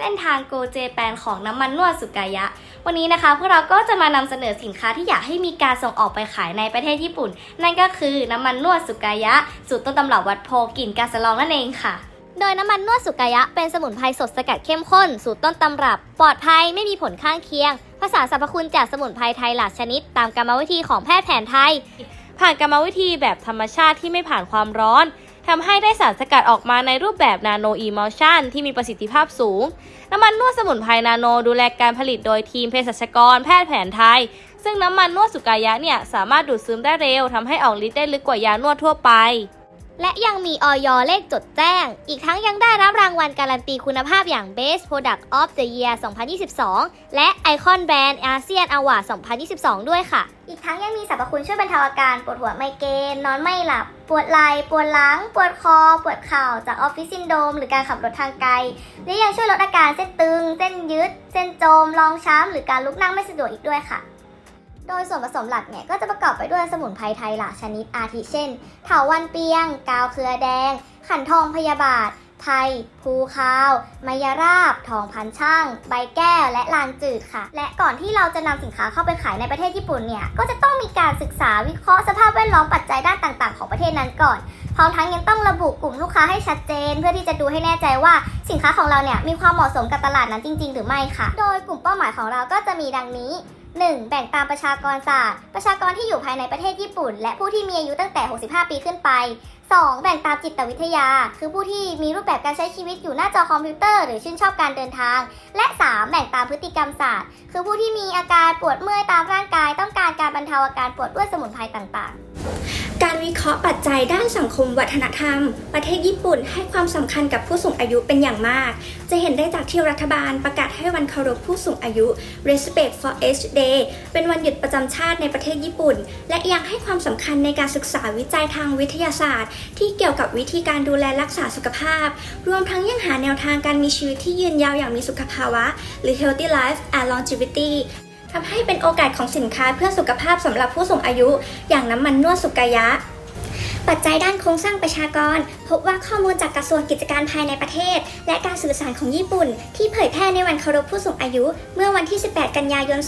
เส้นทางโกเจแปนของน้ำมันนวดสุกายะ วันนี้นะคะพวกเราก็จะมานำเสนอสินค้าที่อยากให้มีการส่งออกไปขายในประเทศญี่ปุ่น นั่นก็คือน้ำมันนวดสุกายะ สูตรต้นตำรับวัดโพกลิ่นกาสลองนั่นเองค่ะ โดยน้ำมันนวดสุกายะเป็นสมุนไพรสดสกัดเข้มข้น สูตรต้นตำรับ ปลอดภัยไม่มีผลข้างเคียง ภาษาสรรพคุณจากสมุนไพรไทยหลากชนิด ตามกรรมวิธีของแพทย์แผนไทย ผ่านกรรมวิธีแบบธรรมชาติที่ไม่ผ่านความร้อน ทำให้ได้สารสกัดออกมาในรูปแบบนาโนอีมัลชันที่มีประสิทธิภาพสูง น้ำมันนวดสมุนไพรนาโนดูแลการผลิตโดยทีมเภสัชกร แพทย์แผนไทย ซึ่งน้ำมันนวดสุกายะเนี่ยสามารถดูดซึมได้เร็วทำให้ออกฤทธิ์ได้ลึกกว่ายานวดทั่วไป และยังมีออยเลขจดแจ้ง อีกทั้งยังได้รับรางวัลการันตีคุณภาพอย่าง Best Product of the Year 2022 และ Icon Brand ASEAN Award 2022 ด้วยค่ะ อีกทั้งยังมีสรรพคุณช่วยบรรเทาอาการ ปวดหัวไมเกรนนอนไม่หลับ ปวดไหล่ปวดหลัง ปวดคอ ปวดเข่าจากออฟฟิศซินโดมหรือการขับรถทางไกล และยังช่วยลดอาการเส้นตึง เส้นยืด เส้นโจมรองช้ำหรือการลุกนั่งไม่สะดวกอีกด้วยค่ะ โดยส่วนผสมหลักเนี่ยก็จะประกอบไปด้วยสมุนไพรไทยหลากชนิดอาทิเช่น เถาวันเปียง กาวเครือแดง ขันทองพยาบาทไทยภูคาวมายาราบ ทองพันช่าง ใบแก้ว และลานจืดค่ะ และก่อนที่เราจะนำสินค้าเข้าไปขายในประเทศญี่ปุ่นเนี่ย ก็จะต้องมีการศึกษาวิเคราะห์สภาพแวดล้อมปัจจัยด้านต่างๆ ของประเทศนั้นก่อน พร้อมทั้งยังต้องระบุกลุ่มลูกค้าให้ชัดเจน เพื่อที่จะดูให้แน่ใจว่าสินค้าของเราเนี่ยมีความเหมาะสมกับตลาดนั้นจริง ๆ หรือไม่ค่ะ โดยกลุ่มเป้าหมายของเราก็จะมีดังนี้ 1. แบ่งตามประชากรศาสตร์ ประชากรที่อยู่ภายในประเทศญี่ปุ่น และผู้ที่มีอายุตั้งแต่ 65 ปีขึ้นไป 2. แบ่งตามจิตวิทยา คือผู้ที่มีรูปแบบการใช้ชีวิตอยู่หน้าจอคอมพิวเตอร์ หรือชื่นชอบการเดินทาง และ 3. แบ่งตามพฤติกรรมศาสตร์ คือผู้ที่มีอาการปวดเมื่อยตามร่างกาย ต้องการการบรรเทาอาการปวดด้วยสมุนไพรต่างๆ การวิเคราะห์ปัจจัยด้านสังคมวัฒนธรรม ประเทศญี่ปุ่นให้ความสำคัญกับผู้สูงอายุเป็นอย่างมาก จะเห็นได้จากที่รัฐบาลประกาศให้วันเคารพผู้สูงอายุ Respect for Age Day เป็นวันหยุดประจำชาติในประเทศญี่ปุ่น และยังให้ความสำคัญในการศึกษาวิจัยทางวิทยาศาสตร์ ที่เกี่ยวกับวิธีการดูแลรักษาสุขภาพ รวมทั้งยังหาแนวทางการมีชีวิตที่ยืนยาวอย่างมีสุขภาวะ หรือ healthy life and longevity ทำให้เป็นโอกาสของสินค้าเพื่อสุขภาพสำหรับผู้สูงอายุ อย่างน้ำมันนวดสุกายะ ปัจจัยด้านโครงสร้างประชากร พบว่าข้อมูลจากกระทรวงกิจการภายในประเทศ และการสื่อสารของญี่ปุ่น ที่เผยแพร่ในวันเคารพผู้สูงอายุ เมื่อวันที่ 18 กันยายน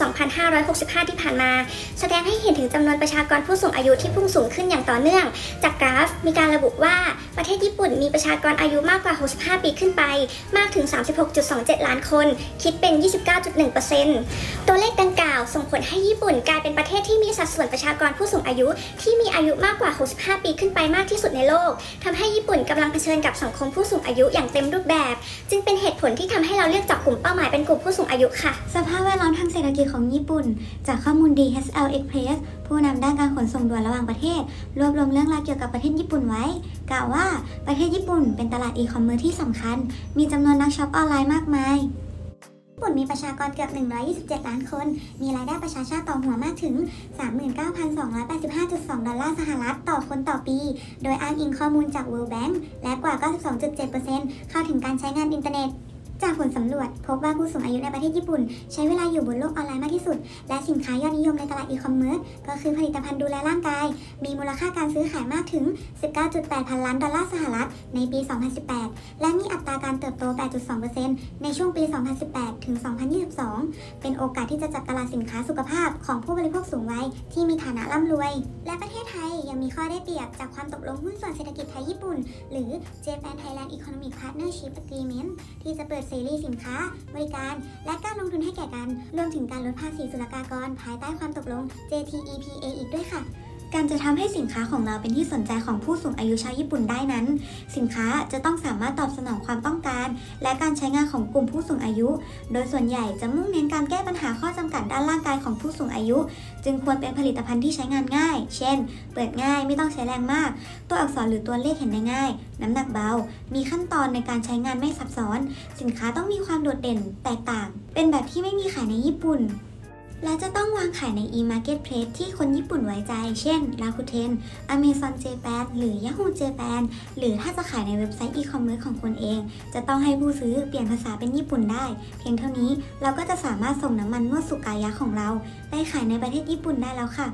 2565 ที่ผ่านมา แสดงให้เห็นถึงจำนวนประชากรผู้สูงอายุที่พุ่งสูงขึ้นอย่างต่อเนื่อง จากกราฟมีการระบุว่าประเทศญี่ปุ่นมีประชากรอายุมากกว่า 65 ปีขึ้นไป มากถึง 36.27 ล้านคน คิดเป็น 29.1%ตัวเลขดังกล่าวส่งผลให้ญี่ปุ่นกลายเป็นประเทศที่มีสัดส่วนประชากรผู้สูงอายุ ที่มีอายุมากกว่า 65 ปีขึ้นไปมากที่สุดในโลกทำให้ญี่ปุ่นกำลังเผชิญกับสังคมผู้สูงอายุอย่างเต็มรูปแบบ จึงเป็นเหตุผลที่ทำให้เราเลือกจาะกลุ่มเป้าหมายเป็นกลุ่มผู้สูงอายุค่ะ สภาพแวดล้อมทางเศรษฐกิจของญี่ปุ่น จากข้อมูล DHL Express ผู้นำด้านการขนส่งด่วนระหว่างประเทศ รวบรวมเรื่องราวเกี่ยวกับประเทศญี่ปุ่นไว้ กล่าวว่าประเทศญี่ปุ่นเป็นตลาดอีคอมเมิร์ซที่สำคัญ มีจำนวนนักช็อปออนไลน์มากมาย ปุ่นมีประชากรเกือบ 127 ล้านคน มีรายได้ประชาชาติต่อหัวมากถึง 39,285.2 ดอลลาร์สหรัฐต่อคนต่อปี โดยอ้างอิงข้อมูลจาก World Bank และกว่า 92.7%เข้าถึงการใช้งานอินเทอร์เน็ต จากผลสำรวจ พบว่าผู้สูงอายุในประเทศญี่ปุ่น ใช้เวลาอยู่บนโลกออนไลน์มากที่สุด และสินค้ายอดนิยมในตลาดอีคอมเมิร์ซก็คือผลิตภัณฑ์ดูแลร่างกาย มีมูลค่าการซื้อขายมากถึง 19.8 พันล้านดอลลาร์สหรัฐในปี 2018 และมีอัตราการเติบโต 8.2%ในช่วงปี 2018 ถึง 2022 เป็นโอกาสที่จะจับตลาดสินค้าสุขภาพของผู้บริโภคสูงวัยที่มีฐานะร่ำรวย และประเทศไทยยังมีข้อได้เปรียบจากความตกลงหุ้นส่วนเศรษฐกิจไทยญี่ปุ่น หรือ Japan Thailand Economic Partnership Agreement ที่จะเปิดเสรีสินค้า บริการ และการลงทุนให้แก่กัน รวมถึงการลดภาษีศุลกากร ภายใต้ความตกลง JTEPA อีกด้วยค่ะ การจะทำให้สินค้าของเราเป็นที่สนใจของผู้สูงอายุชาวญี่ปุ่นได้นั้น สินค้าจะต้องสามารถตอบสนองความต้องการ และการใช้งานของกลุ่มผู้สูงอายุ โดยส่วนใหญ่จะมุ่งเน้นการแก้ปัญหาข้อจำกัดด้านร่างกายของผู้สูงอายุ จึงควรเป็นผลิตภัณฑ์ที่ใช้งานง่าย เช่น เปิดง่ายไม่ต้องใช้แรงมาก ตัวอักษรหรือตัวเลขเห็นได้ง่าย น้ำหนักเบา มีขั้นตอนในการใช้งานไม่ซับซ้อน สินค้าต้องมีความโดดเด่น แตกต่าง เป็นแบบที่ไม่มีขายในญี่ปุ่น และจะต้องวางขายใน e-marketplace ที่คนญี่ปุ่นไว้ใจ เช่น Rakuten Amazon Japan หรือ Yahoo Japan หรือถ้าจะขายในเว็บไซต์ e-commerce ของคนเอง จะต้องให้ผู้ซื้อเปลี่ยนภาษาเป็นญี่ปุ่นได้ เพียงเท่านี้เราก็จะสามารถส่งน้ำมันนวดสุกายะของเรา ไปขายในประเทศญี่ปุ่นได้แล้วค่ะ